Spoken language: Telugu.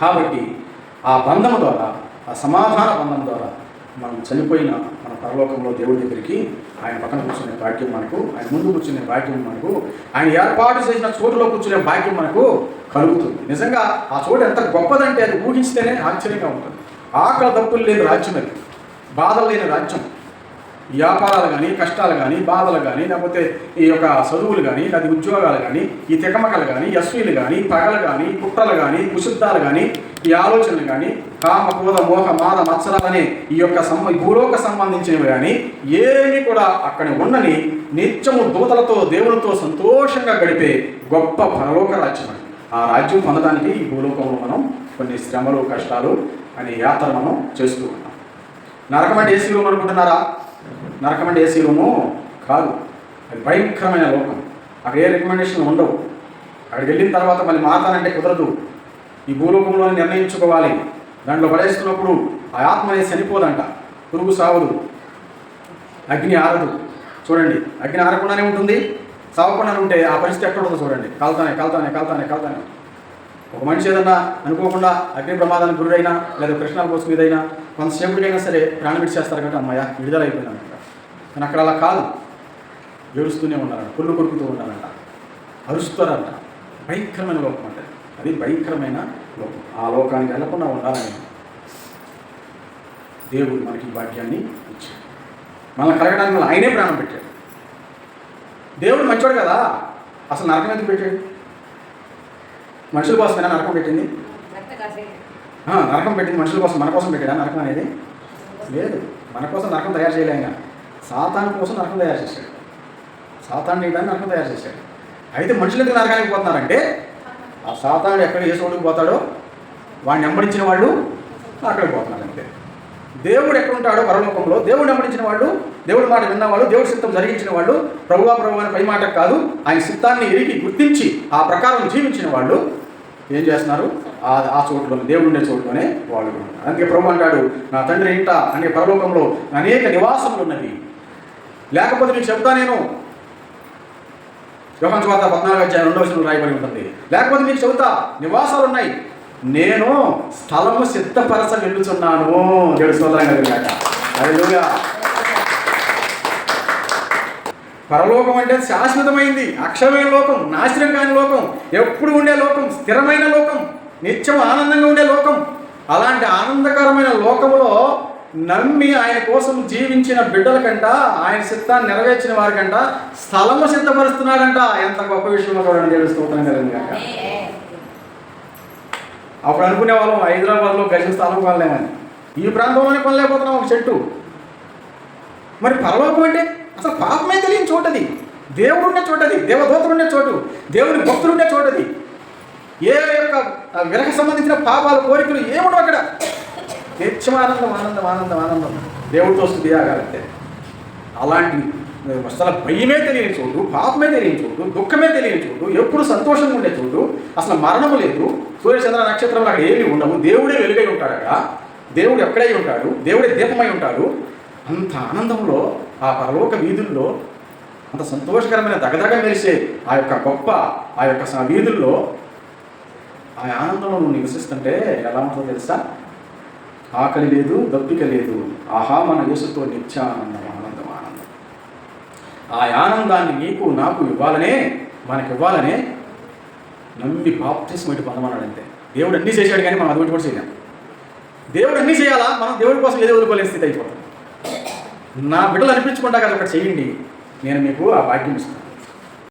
కాబట్టి ఆ బంధం ద్వారా ఆ సమాధాన బంధం ద్వారా మనం చనిపోయిన మన పరలోకంలో దేవుడి దగ్గరికి ఆయన పక్కన కూర్చునే భాగ్యం మనకు ఆయన ముందు కూర్చునే భాగ్యం మనకు ఆయన ఏర్పాటు చేసిన చోటులో కూర్చునే భాగ్యం మనకు కలుగుతుంది. నిజంగా ఆ చోటు ఎంత గొప్పదంటే అది ఊహిస్తేనే ఆశ్చర్యంగా ఉంటుంది. ఆకలి దప్పులు లేని రాజ్యం అది. బాధలు లేని రాజ్యం. వ్యాపారాలు కానీ కష్టాలు కానీ బాధలు కానీ లేకపోతే ఈ యొక్క చదువులు కానీ అది ఉద్యోగాలు కానీ ఈ తికమకలు కానీ ఎస్వీలు కానీ పగలు కానీ కుట్రలు కానీ కుశుద్ధాలు కానీ ఈ ఆలోచనలు కానీ కామ క్రోధ మోహ మాద మత్సరాలనే ఈ యొక్క సంబ భూలోక సంబంధించినవి కానీ ఏమి కూడా అక్కడ ఉండని నిత్యము దూతలతో దేవునితో సంతోషంగా గడిపే గొప్ప పరలోక రాజ్యం ఆ రాజ్యం పొందడానికి ఈ భూలోకంలో మనం కొన్ని శ్రమలు కష్టాలు అనే యాత్ర మనం చేస్తూ ఉంటాం నరకమంటే అంటే ఏసీ అనుకుంటున్నారా నరకమండి ఏసీ రూము కాదు. అది భయంకరమైన లోకం. అక్కడ ఏ రికమెండేషన్ ఉండవు. అక్కడికి వెళ్ళిన తర్వాత మళ్ళీ మారతానంటే కుదరదు. ఈ భూలోకంలో నిర్ణయించుకోవాలి. దాంట్లో పడేస్తున్నప్పుడు ఆ ఆత్మ అనేది చనిపోదంట. పురుగు సావదు. అగ్ని ఆరదు. చూడండి అగ్ని ఆరకుండానే ఉంటుంది. సావకుండానే ఉంటే ఆ పరిస్థితి ఎక్కడ ఉంటుందో చూడండి. కాలుతానే కాలుతానే కాలుతానే కాలుతానే. ఒక మనిషి ఏదన్నా అనుకోకుండా అగ్ని ప్రమాదానికి గురైనా లేదా కృష్ణాల కోసం ఏదైనా కొంతసేపటికైనా సరే ప్రాణం విడిచేస్తారు కాబట్టి అమ్మాయ? విడుదల కానీ అక్కడ అలా కాదు. ఏడుస్తూనే ఉన్నారంట పుల్లు కొడుకుతూ ఉన్నారంట. అరుస్తారంట. భయంకరమైన లోకం అంటే అది భయంకరమైన లోకం. ఆ లోకానికి వెళ్ళకుండా ఉండాలని దేవుడు మనకి భాగ్యాన్ని ఇచ్చాడు. మనల్ని కలగడానికి వల్ల ఆయనే ప్రాణం పెట్టాడు. దేవుడు మంచివాడు కదా. అసలు నరకం ఎందుకు పెట్టాడు? మనుషుల కోసమేనా నరకం పెట్టింది? నరకం పెట్టింది మనుషుల కోసం. మన కోసం పెట్టాడా నరకం అనేది? లేదు. మన కోసం నరకం తయారు చేయలే సాతాను కోసం నరకం తయారు చేశాడు. సాతాను వేయడానికి నరకం తయారు చేశాడు. అయితే మనుషులు ఎందుకు నరకానికి పోతున్నారంటే ఆ సాతానుడు ఎక్కడ ఏ చోటుకు పోతాడో వాడిని వెంబడించిన వాళ్ళు అక్కడికి పోతున్నారు అంతే. దేవుడు ఎక్కడ ఉంటాడో పరలోకంలో దేవుడు వెంబడించిన వాళ్ళు దేవుడి మాట విన్నవాళ్ళు దేవుడి సిద్ధం జరిగించిన వాళ్ళు ప్రభువా ప్రభు అని పై మాట కాదు ఆయన సిద్ధాన్ని ఎరిగి గుర్తించి ఆ ప్రకారం జీవించిన వాళ్ళు ఏం చేస్తున్నారు? ఆ ఆ చోట్లోనే దేవుడు ఉండే చోట్లోనే వాళ్ళు అందుకే ప్రభు అంటాడు నా తండ్రి ఇంట అనే పరలోకంలో అనేక నివాసములు ఉన్నవి. లేకపోతే నీకు చెప్తా నేను. యోహన్ స్వార్థ పద్నాలుగు అధ్యాయం రెండవ వచనం రాయబడి ఉంటుంది. లేకపోతే మీకు చెబుతా నివాసాలు ఉన్నాయి. నేను స్థలము సిద్ధపరచ వెళ్ళుచున్నాను దేవుడి సోదరం కలిగాక. పరలోకం అంటే శాశ్వతమైంది. అక్షరమైన లోకం నాశనం కాని లోకం ఎప్పుడు ఉండే లోకం స్థిరమైన లోకం నిత్యం ఆనందంగా ఉండే లోకం. అలాంటి ఆనందకరమైన లోకంలో నమ్మి ఆయన కోసం జీవించిన బిడ్డల కంట ఆయన సిద్ధాన్ని నెరవేర్చిన వారికంట స్థలము సిద్ధపరుస్తున్నాడంట. ఎంత గొప్ప విషయంలో కూడా తెలుస్తుంటాం కదండి కాక అప్పుడు అనుకునే వాళ్ళం హైదరాబాద్లో గజం స్థలం కొనలేమని. ఈ ప్రాంతంలోనే కొనలేకపోతున్నాం ఒక చెట్టు. మరి పరలోకం అంటే అసలు పాపమే తెలియని చోటది. దేవుడున్న చోటది దేవదూతలు ఉండే చోటు దేవుని భక్తులు ఉండే చోటది. ఏ యొక్క ఆ, విరహ సంబంధించిన పాపాలు కోరికలు ఏముండవు అక్కడ. నిత్యం ఆనందం ఆనందం ఆనందం ఆనందం. దేవుడితో స్థుతి ఆగాలంటే అలాంటి అసలు భయమే తెలియని చోటు పాపమే తెలియని చోటు దుఃఖమే తెలియని చోటు ఎప్పుడు సంతోషంగా ఉండే చోటు అసలు మరణము లేదు. సూర్యచంద్ర నక్షత్రంలో అక్కడ ఏమీ ఉండవు. దేవుడే వెలుగై ఉంటాడు అక్కడ. దేవుడు ఎక్కడై ఉంటాడు? దేవుడే దీపమై ఉంటాడు. అంత ఆనందంలో ఆ పరలోక వీధుల్లో అంత సంతోషకరమైన దగదగ మెరిసే ఆ యొక్క గొప్ప ఆ యొక్క వీధుల్లో ఆ ఆనందంలో నువ్వు నివసిస్తుంటే ఎలా ఉంటుందో తెలుసా? ఆకలి లేదు దప్పిక లేదు. ఆహా మన యేసుతో నిత్యానందం ఆనందం ఆనందం. ఆ ఆనందాన్ని నీకు నాకు ఇవ్వాలనే మనకి ఇవ్వాలనే నమ్మి బాప్తిస్మ ఇటు పొందమన్నాడంతే దేవుడు అన్నీ చేశాడు కానీ మనం అటువంటి కూడా చేయలేం. దేవుడు అన్నీ చేయాలా? మనం దేవుడి కోసం ఏదో వదులుకోలేని స్థితి అయిపోతుంది నా బిడ్డలు అనిపించుకుంటా కదా ఒకటి చేయండి. నేను మీకు ఆ భాగ్యం ఇస్తాను.